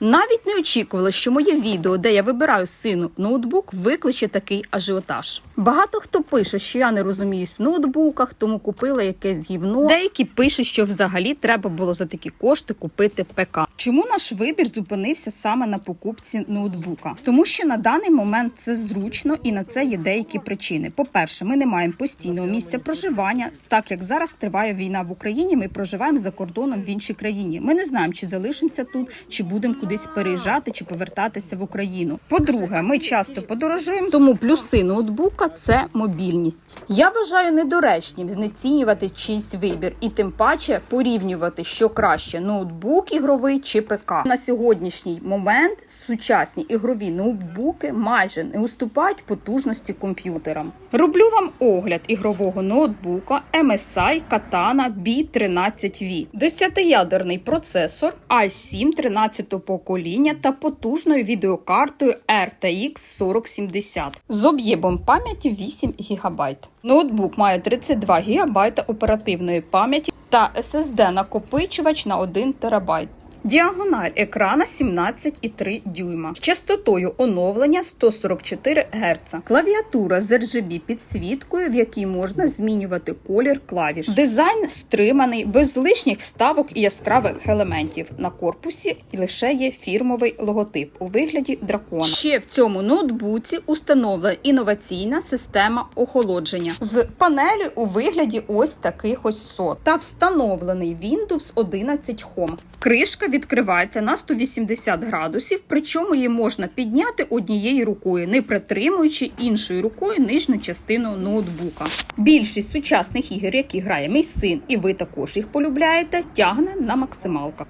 Навіть не очікувала, що моє відео, де я вибираю сину ноутбук, викличе такий ажіотаж. Багато хто пише, що я не розуміюсь в ноутбуках, тому купила якесь гівно. Деякі пишуть, що взагалі треба було за такі кошти купити ПК. Чому наш вибір зупинився саме на покупці ноутбука? Тому що на даний момент це зручно і на це є деякі причини. По-перше, ми не маємо постійного місця проживання, так як зараз триває війна в Україні. Ми проживаємо за кордоном в іншій країні. Ми не знаємо, чи залишимося тут, чи будемо кудись переїжджати, чи повертатися в Україну. По-друге, ми часто подорожуємо, тому плюси ноутбука це мобільність. Я вважаю недоречним знецінювати чийсь вибір і тим паче порівнювати, що краще ноутбук ігровий чи ПК. На сьогоднішній момент сучасні ігрові ноутбуки майже не уступають потужності комп'ютерам. Роблю вам огляд ігрового ноутбука MSI Katana B13V. 10-ядерний процесор i7 13 покоління та потужною відеокартою RTX 4070 з об'ємом пам'яті 8 ГБ. Ноутбук має 32 ГБ оперативної пам'яті та SSD накопичувач на 1 ТБ. Діагональ екрана 17,3 дюйма з частотою оновлення 144 Гц. Клавіатура з RGB підсвіткою, в якій можна змінювати колір клавіш. Дизайн стриманий, без лишніх вставок і яскравих елементів. На корпусі лише є фірмовий логотип у вигляді дракона. Ще в цьому ноутбуці установлена інноваційна система охолодження з панелі у вигляді ось таких ось сот та встановлений Windows 11 Home. Кришка відкривається на 180 градусів, причому її можна підняти однією рукою, не притримуючи іншою рукою нижню частину ноутбука. Більшість сучасних ігор, які грає мій син, і ви також їх полюбляєте, тягне на максималках.